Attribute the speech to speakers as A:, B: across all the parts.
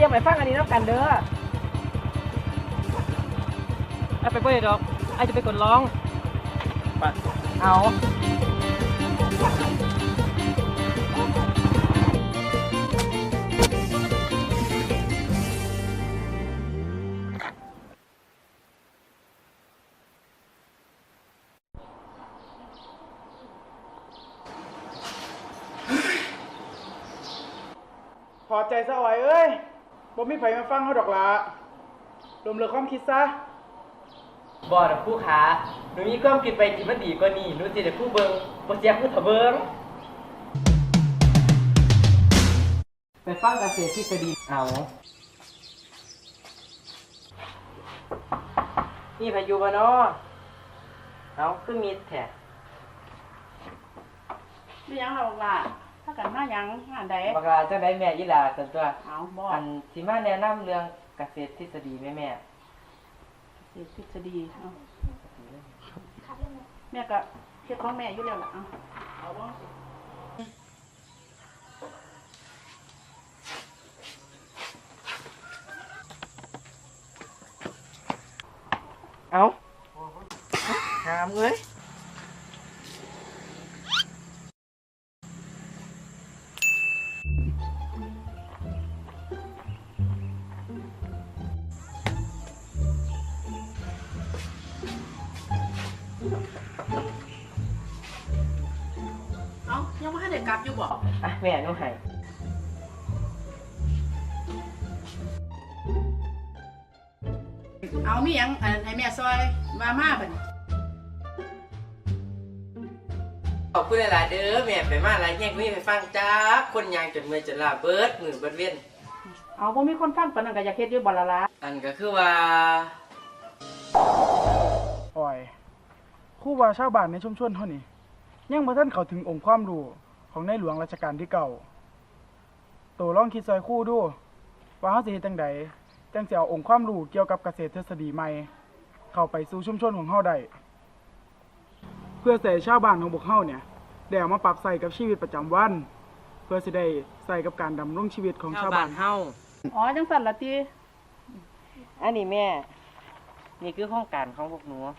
A: รียมไปฟังอันนี้น้ำกันเด้อ
B: ไอ้ไปเปิดดอกไอ้จะไปกดร้อง
A: เอา
C: พอใจซะอ่อยเอ้ยบ่มีไผมาฟังเขาดอกละรวมเลิกความคิดซะ
B: บอดผู้ขาหนูมีความคิดไปที่มันดีกว่านี้หนูสิได้ผู้เบิงบ่เสียผู้ถะเบิงไปฟังเกษตรทฤษฎีเอานี่พายุบ่เนาะเอาคือมีแท้
D: ไม่ยังเราว่าถ้ากันมายังงานใด
B: บักลาจังได๋แม่อีหลาซั่นตัว
D: เอาบ่
B: อันสิมาแนะนำเรื่องเกษตรทฤษฎีแม่แม่
D: เสียทฤษฎีเอาแม่ก็เฮ็ดของแม่อยู่แล้วล่ะเอาเอาบ่
B: เอาหามเอ้ย
D: เอายังบ่ทันได้กลับอยู่บ่
B: อะแม่หนูให้
D: เอามีหยังอันให้แม่ซอยว่ามาบัดนี้
B: ขอบคุณหลายๆเด้อแม่ไปมาหลายแย่งคุยไปฟังจ้าคนยางจนเมื่อยจนลาเบิดมือเบิดเว้น
D: เอาบ่มีคนฟังปานนั้นก็อยากเฮ็ดอยู่บ่ล่ะล่ะ
B: อันก็คือว่า
C: ครู่ว่าชาวบ้านในชุมชนเฮานี่ยังบ่ทันเข้าถึงองค์ความรู้ของในหลวงรัชกาลที่เก่าโตลองคิดซอยครู่ดู ว่าเฮาสิเฮ็ดจังใดจังสิเอาองค์ความรู้เกี่ยวกับเกษตรทฤษฎีใหม่ เข้าไปสู่ชุมชนของเฮาได้เพื่อใส่ชาวบ้านของพวกเฮาเนี่ยได้เอามาปรับใส่กับชีวิตประจำวัน เพื่อสิได้ใส่กับการดำรงชีวิตของชาวบ้าน
B: เฮา
D: อ๋อจังซั่นล่ะติ
B: อันนี้แม่ นี่คือโครงการของพวกหนู
D: อ๋อ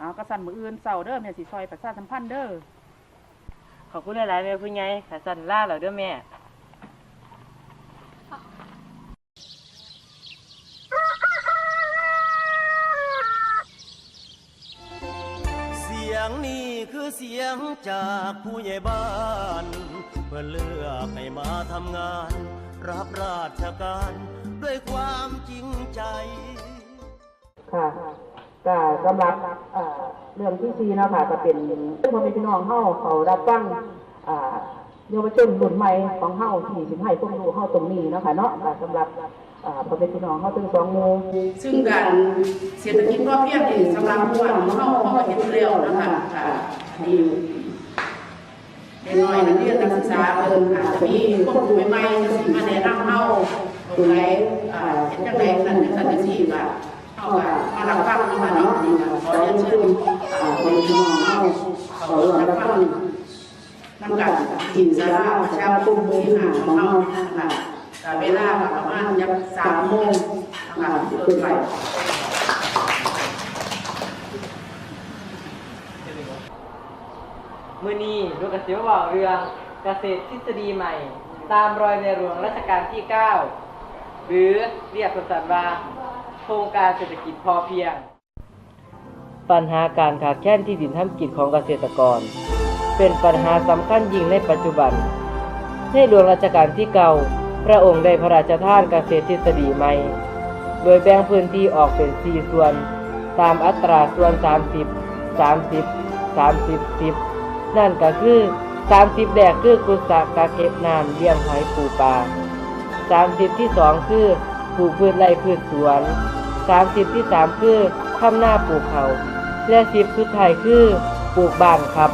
D: เอาก็สั่นมื้ออื่นเช้าเด้อแม่สิซอยประชาสัมพันธ์เด้อ
B: ขอบคุณหลายๆแม่ผู้ใหญ่ขาสันล่าแล้วเด้อแม่
E: เสียงนี้คือเสียงจากผู้ใหญ่บ้าน เพื่อเลือกให้มาทำงาน รับราชการ ด้วยความจริงใจ
F: ค่ะ ก็สำหรับเรื่องที่ซีนะคะก็เป็นพ่อแม่พี่น้องเฮาเขารับฟังเยาวชนรุ่นใหม่ของเฮาที่สิบให้ความรู้เฮาตรงนี้นะคะเนาะก็สำหรับอ่าพ่อแม่พี่น้องเฮาทั้งสองหมู่
D: ซึ่งการเศรษฐกิจพอเพียงนี่สำหรับผู้ว่าเของเฮาเฮาเห็นอยู่แล้วนะคะค่ะดีเด็กน้อยนักเรียนนักศึกษาเพิ่นอาจจะมีความรู้ใหม่ๆจังซี่มาแนะนำเฮาตรงไหนเห็นจังไดนั่นจังซั่นจังซี่ก็ เฮาก็มารับฟังเนาะค่ะเนาะนี่ก็ขอเรียนเชิญอ่าพ่อแม่พี่น้องเฮาเขารับฟังนำกันกินสาระประชาคมหมู่ที่ห้าของเฮาค่ะก็เวลาประมาณยัก3โมงนะคะเปิดไป
B: มื้อนี้ลูกกสิมาบอกเรื่องเกษตรทฤษฎีใหม่ ตามรอยในหลวงรัชกาลที่ 9 หรือเรียกสั้นว่า ครงการเศรษฐกิจพอเพียง ปัญหาการขาดแคลนที่ดินทำกินของเกษตรกร เป็นปัญหาสำคัญยิ่งในปัจจุบัน ในหลวงรัชกาลที่9พระองค์ได้พระราชทานเกษตรทฤษฎีใหม่ โดยแบ่งพื้นที่ออกเป็น 4 ส่วน ตามอัตราส่วน 30 30 30 10 นั่นก็คือ 30แรกคือกุศลกะเก็บน้ำเลี้ยงหอยปูปลา30 ที่ 2 คือปลูกพืชไร่พืชสวน 30ที่3คือทำหน้าปลูกเขา และสิบสุดท้ายคือปลูกบ้านครับ